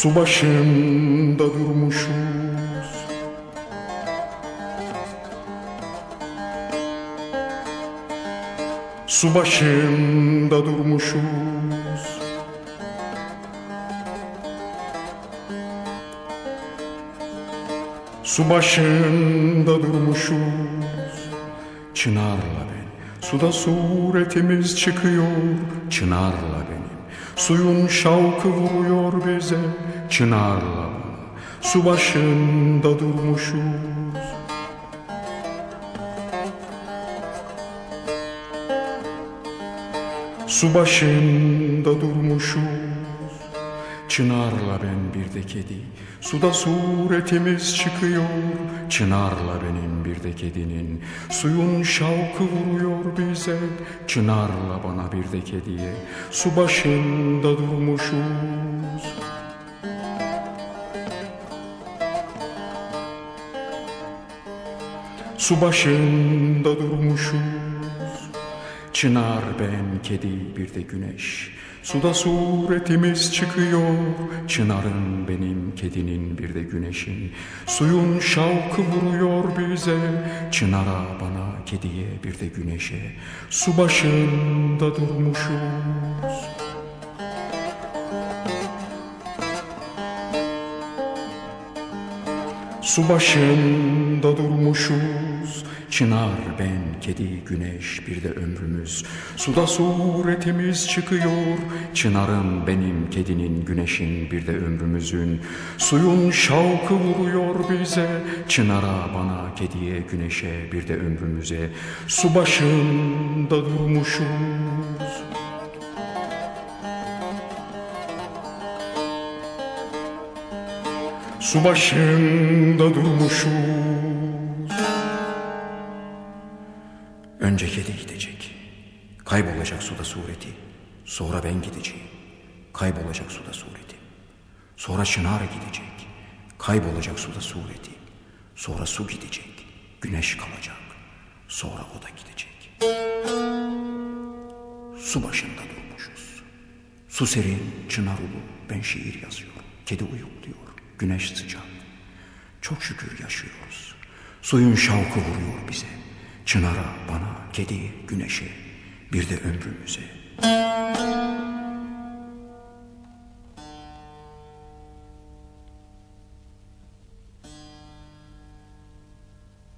Su başında durmuşuz. Su başında durmuşuz Su başında durmuşuz. Çınarla ben Suda suretimiz çıkıyor. Çınarla benim. Suyun şavkı vuruyor bize. Çınarla Su başında durmuşuz. Su başında durmuşuz Çınarla ben bir de kedi. Suda suretimiz çıkıyor Çınarla benim bir de kedinin. Suyun şavkı vuruyor bize Çınarla bana bir de kediye. Su başında durmuşuz. Su başında durmuşuz. Çınar ben kedi bir de güneş Suda suretimiz çıkıyor Çınarın benim kedinin bir de güneşin Suyun şavkı vuruyor bize Çınara bana kediye bir de güneşe. Su başında durmuşuz Su başında durmuşuz. Çınar ben kedi güneş bir de ömrümüz. Suda suretimiz çıkıyor. Çınarın benim kedinin güneşin bir de ömrümüzün. Suyun şavkı vuruyor bize. Çınara bana kediye güneşe bir de ömrümüze. Su başında durmuşuz Su başında durmuşuz. Önce kedi gidecek. Kaybolacak suda sureti. Sonra ben gideceğim. Kaybolacak suda sureti. Sonra çınar gidecek. Kaybolacak suda sureti. Sonra su gidecek. Güneş kalacak. Sonra o da gidecek. Su başında durmuşuz. Su serin, çınar ulu. Ben şiir yazıyorum. Kedi uyukluyor Güneş sıcak. Çok şükür yaşıyoruz. Suyun şavkı vuruyor bize. Çınara, bana, kedi, güneşe, bir de ömrümüze.